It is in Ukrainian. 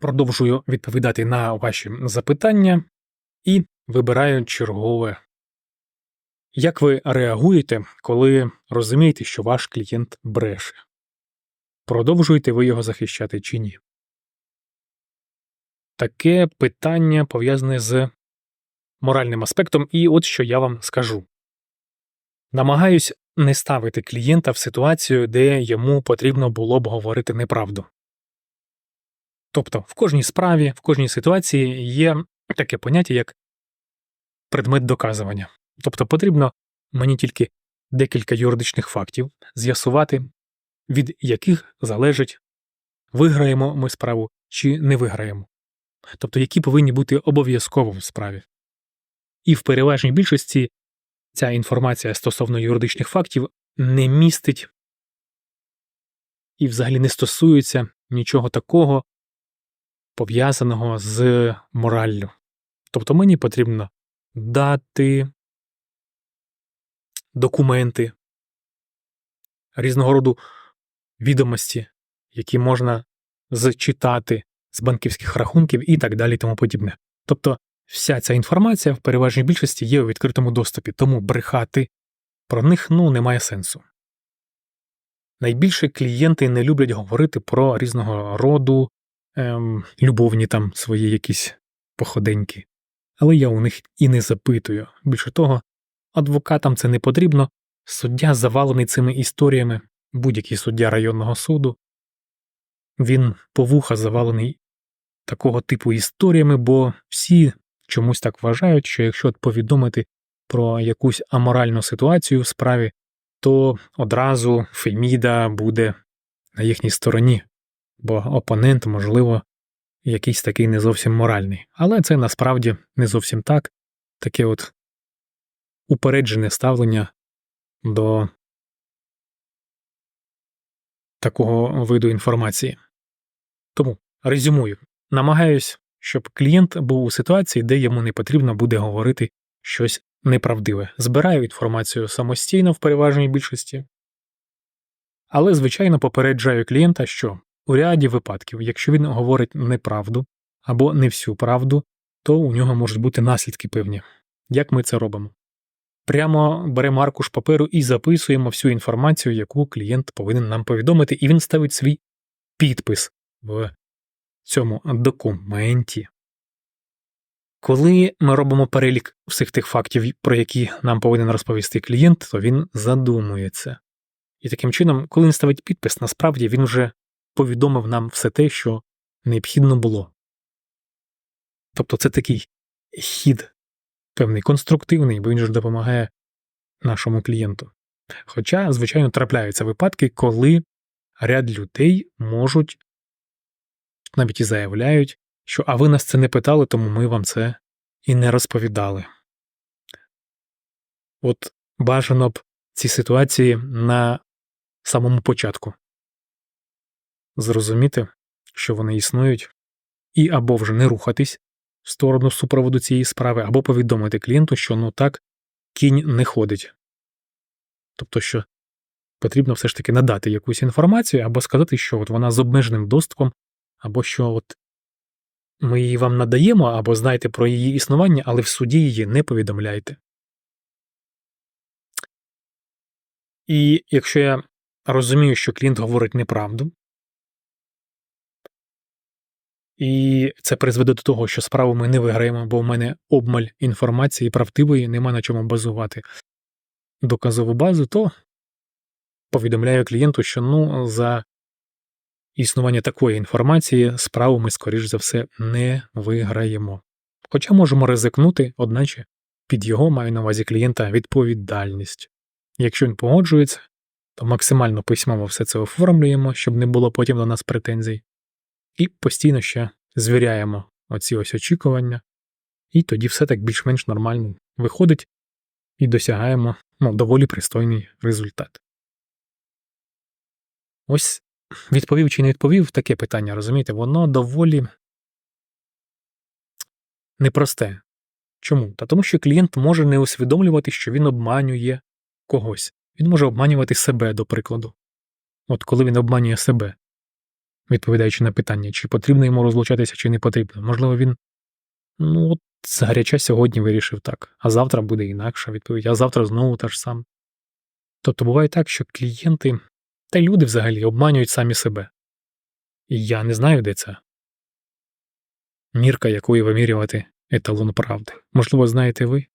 продовжую відповідати на ваші запитання і вибираю чергове. Як ви реагуєте, коли розумієте, що ваш клієнт бреше? Продовжуєте ви його захищати чи ні? Таке питання пов'язане з моральним аспектом, і от що я вам скажу. Намагаюсь не ставити клієнта в ситуацію, де йому потрібно було б говорити неправду. Тобто в кожній справі, в кожній ситуації є таке поняття, як предмет доказування. Тобто потрібно мені тільки декілька юридичних фактів з'ясувати, від яких залежить, виграємо ми справу чи не виграємо. Тобто, які повинні бути обов'язково в справі. І в переважній більшості ця інформація стосовно юридичних фактів не містить і взагалі не стосується нічого такого, пов'язаного з мораллю. Тобто мені потрібно дати документи, різного роду відомості, які можна зчитати з банківських рахунків і так далі, тому подібне. Тобто вся ця інформація в переважній більшості є у відкритому доступі, тому брехати про них ну, немає сенсу. Найбільше клієнти не люблять говорити про різного роду ем, любовні там свої якісь походеньки, але я у них і не запитую. Більше того, адвокатам це не потрібно, суддя завалений цими історіями, будь-який суддя районного суду. Він по вуха завалений такого типу історіями, бо всі чомусь так вважають, що якщо повідомити про якусь аморальну ситуацію в справі, то одразу Феміда буде на їхній стороні, бо опонент, можливо, якийсь такий не зовсім моральний. Але це насправді не зовсім так, таке от упереджене ставлення до такого виду інформації. Тому резюмую, намагаюсь, щоб клієнт був у ситуації, де йому не потрібно буде говорити щось неправдиве. Збираю інформацію самостійно в переважній більшості, але, звичайно, попереджаю клієнта, що у ряді випадків, якщо він говорить неправду або не всю правду, то у нього можуть бути наслідки певні. Як ми це робимо? Прямо беремо аркуш паперу і записуємо всю інформацію, яку клієнт повинен нам повідомити, і він ставить свій підпис в цьому документі. Коли ми робимо перелік всіх тих фактів, про які нам повинен розповісти клієнт, то він задумується. І таким чином, коли він ставить підпис, насправді він вже повідомив нам все те, що необхідно було. Тобто це такий хід певний конструктивний, бо він ж допомагає нашому клієнту. Хоча, звичайно, трапляються випадки, коли ряд людей можуть навіть і заявляють, що а ви нас це не питали, тому ми вам це і не розповідали. От бажано б ці ситуації на самому початку зрозуміти, що вони існують, і або вже не рухатись в сторону супроводу цієї справи, або повідомити клієнту, що ну так кінь не ходить. Тобто, що потрібно все ж таки надати якусь інформацію, або сказати, що от вона з обмеженим доступом, або що от ми її вам надаємо, або знайте про її існування, але в суді її не повідомляйте. І якщо я розумію, що клієнт говорить неправду, і це призведе до того, що справу ми не виграємо, бо в мене обмаль інформації правдивої, нема на чому базувати доказову базу, то повідомляю клієнту, що ну за існування такої інформації справу ми, скоріш за все, не виграємо. Хоча можемо ризикнути, одначе під його маю на увазі клієнта відповідальність. Якщо він погоджується, то максимально письмово все це оформлюємо, щоб не було потім до нас претензій, і постійно ще звіряємо оці ось очікування, і тоді все так більш-менш нормально виходить і досягаємо ну, доволі пристойний результат. Ось відповів чи не відповів таке питання, розумієте, воно доволі непросте. Чому? Та тому що клієнт може не усвідомлювати, що він обманює когось. Він може обманювати себе, до прикладу. От коли він обманює себе, відповідаючи на питання, чи потрібно йому розлучатися, чи не потрібно. Можливо, він ну, от згаряча сьогодні вирішив так, а завтра буде інакша відповідь, а завтра знову та ж сам. Тобто буває так, що клієнти та люди взагалі обманюють самі себе. І я не знаю, де це. Мірка, якою вимірювати еталон правди. Можливо, знаєте ви?